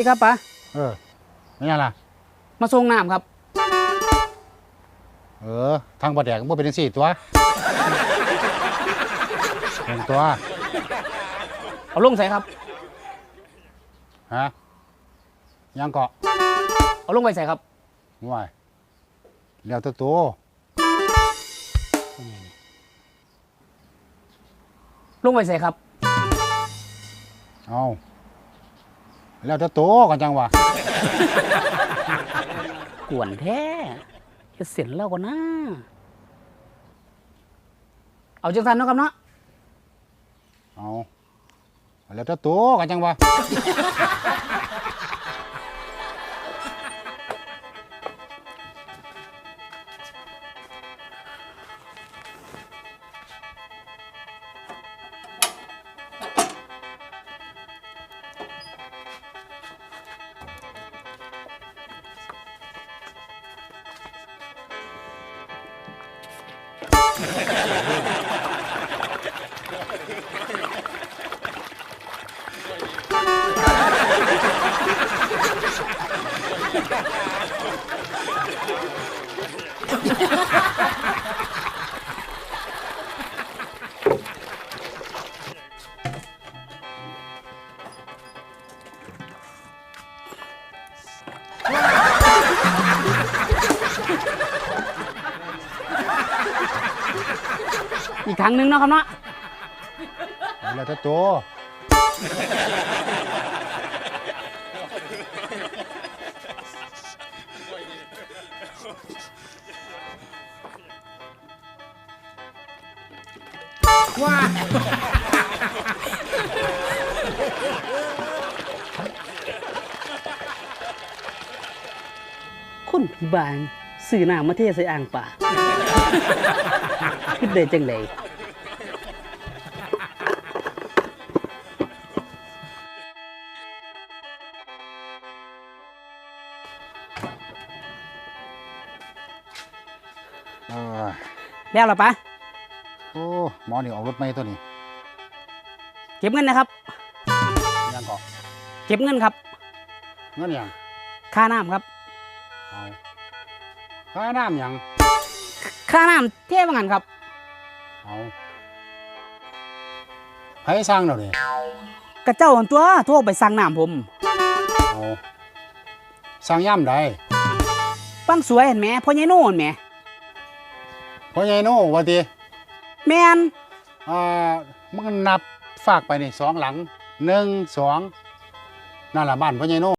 นี่ครับป๋าเออไม่ยังล่ะ มาส่งน้ำครับ เออ ทางบ่แดกบ่เป็นจังซี่ตัวเป็นตัว เอาลงใส่ครับ ฮะ ยังเกาะเอาลงไปใส่ครับง่วยแล้วแตัวตัวลงไปใส่ครับ เอา แล้วแตัวตัวกันจังวะกวนแท้จะเสียนเล่าก่อนนะเอาจังสันเนาะครับเนาะเอาแล้วแตัวตัวกันจังวะ อีกครั้งหนึงเนาะครับเนาะ แล้วแตัวตัว ว้าคนผีบางสื่อหน้ามาเทใส่อ่างป่าคิดได้จังได เออแล้วเหรอปะโอ้หมอนี่ออกรถไหมตัวนี้เก็บเงินนะครับยังเกาะเก็บเงินครับ เงินยังค่าน้ำครับเอาค่าน้ำยังค่าน้ำเท่ว่างันครับเอาไผสร้างเราเนี่ยกระเจ้าหั่นตัวโทรไปสั่งน้ำผมเอาสร้างย่ำใดปังสวยเห็นไหมพ่อใหญ่โน่นแหม พ่อใหญ่โน่ว่าติแมนอ่ามันนับฝากไปนี่สองหลังหนึ่งสองนั่นละบ้านพ่อใหญ่โน่